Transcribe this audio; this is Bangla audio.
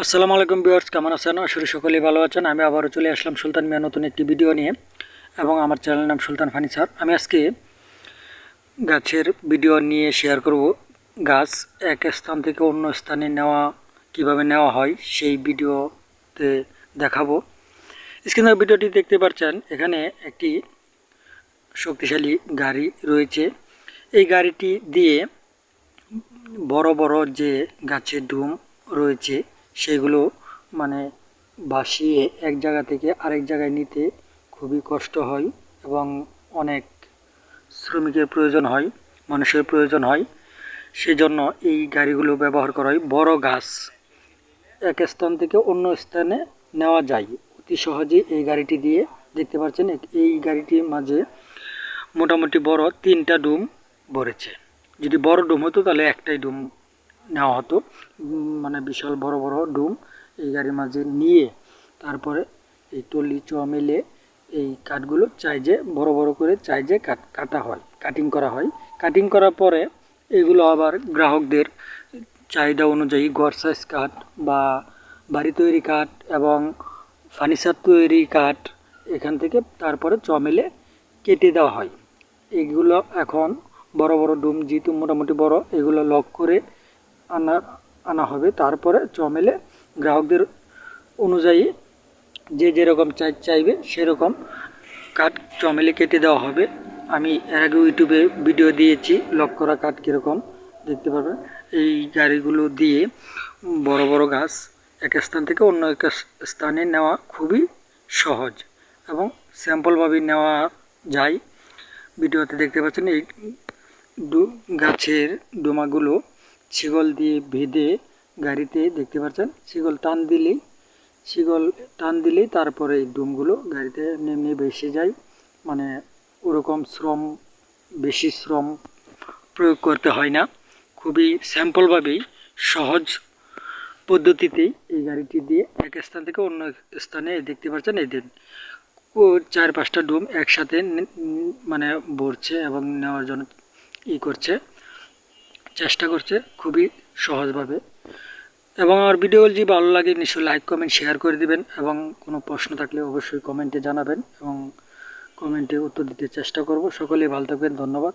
আসসালামু আলাইকুম বিয়ার্স কেমন আছেন? আসলে সকলেই ভালো আছেন। আমি আবারও চলে আসলাম সুলতান মিয়া নতুন একটি ভিডিও নিয়ে এবং আমার চ্যানেল নাম সুলতান ফার্নিচার আমি আজকে গাছের ভিডিও নিয়ে শেয়ার করব। গাছ এক স্থান থেকে অন্য স্থানে নেওয়া কীভাবে নেওয়া হয় সেই ভিডিওতে দেখাবো। স্ক্রিনের ভিডিওটি দেখতে পাচ্ছেন, এখানে একটি শক্তিশালী গাড়ি রয়েছে। এই গাড়িটি দিয়ে বড় বড় যে গাছের ডুম রয়েছে সেগুলো মানে বাসিয়ে এক জায়গা থেকে আরেক জায়গায় নিতে খুবই কষ্ট হয় এবং অনেক শ্রমিকের প্রয়োজন হয়, মানুষের প্রয়োজন হয়। সেজন্য এই গাড়িগুলো ব্যবহার করা হয়। বড় গাছ এক স্থান থেকে অন্য স্থানে নেওয়া যায়। অতি সহজে এই গাড়িটি দিয়ে দেখতে পাচ্ছেন এই গাড়িটির মাঝে মোটামুটি বড় তিনটা ডুম ভরেছে। যদি বড় ডুম হতো তাহলে একটাই ডুম নেওয়া হতো। মানে বিশাল বড় বড় ডুম এই গাড়ির মাঝে নিয়ে তারপরে এই টলি চ মেলে এই কাঠগুলো চাই যে বড় বড় করে চাই যে কাট কাটা হয় কাটিং করা হয়। কাটিং করার পরে এগুলো আবার গ্রাহকদের চাহিদা অনুযায়ী গড় সাইজ কাঠ বা বাড়ি তৈরি কাঠ এবং ফার্নিচার তৈরি কাঠ এখান থেকে তারপরে চ মেলে কেটে দেওয়া হয়। এগুলো এখন বড় বড় ডুম, যেহেতু মোটামুটি বড়, এগুলো লক করে আনা আনা হবে। তারপরে চমেলে গ্রাহকদের অনুযায়ী যে যেরকম চাই চাইবে সেরকম কাঠ চমেলে কেটে দেওয়া হবে। আমি এর আগে ইউটিউবে ভিডিও দিয়েছি লক করা কাঠ কীরকম, দেখতে পাবেন এই গাড়িগুলো দিয়ে বড় বড় গাছ এক স্থান থেকে অন্য এক স্থানে নেওয়া খুবই সহজ এবং স্যাম্পলভাবে নেওয়া যায়। ভিডিওতে দেখতে পাচ্ছেন এই গাছের ডোমাগুলো ছিগল দিয়ে বেঁধে গাড়িতে দেখতে পাচ্ছেন? ছিগল টান দিলেই ছিগল টান দিলেই তারপরে এই ডুমগুলো গাড়িতে নেমে ভেসে যায়। মানে ওরকম শ্রম, বেশি শ্রম প্রয়োগ করতে হয় না। খুবই স্যাম্পলভাবেই, সহজ পদ্ধতিতেই এই গাড়িটি দিয়ে এক স্থান থেকে অন্য স্থানে দেখতে পাচ্ছেন ও চার পাঁচটা ডুম একসাথে মানে ভরছে এবং নেওয়ার জন্য ই করছে। চেষ্টা করছে খুবই সহজভাবে। এবং আমার ভিডিও যদি ভালো লাগে, নিশ্চয়ই লাইক কমেন্ট শেয়ার করে দিবেন এবং কোনো প্রশ্ন থাকলে অবশ্যই কমেন্টে জানাবেন এবং কমেন্টে উত্তর দিতে চেষ্টা করব। সকলেই ভালো থাকবেন, ধন্যবাদ।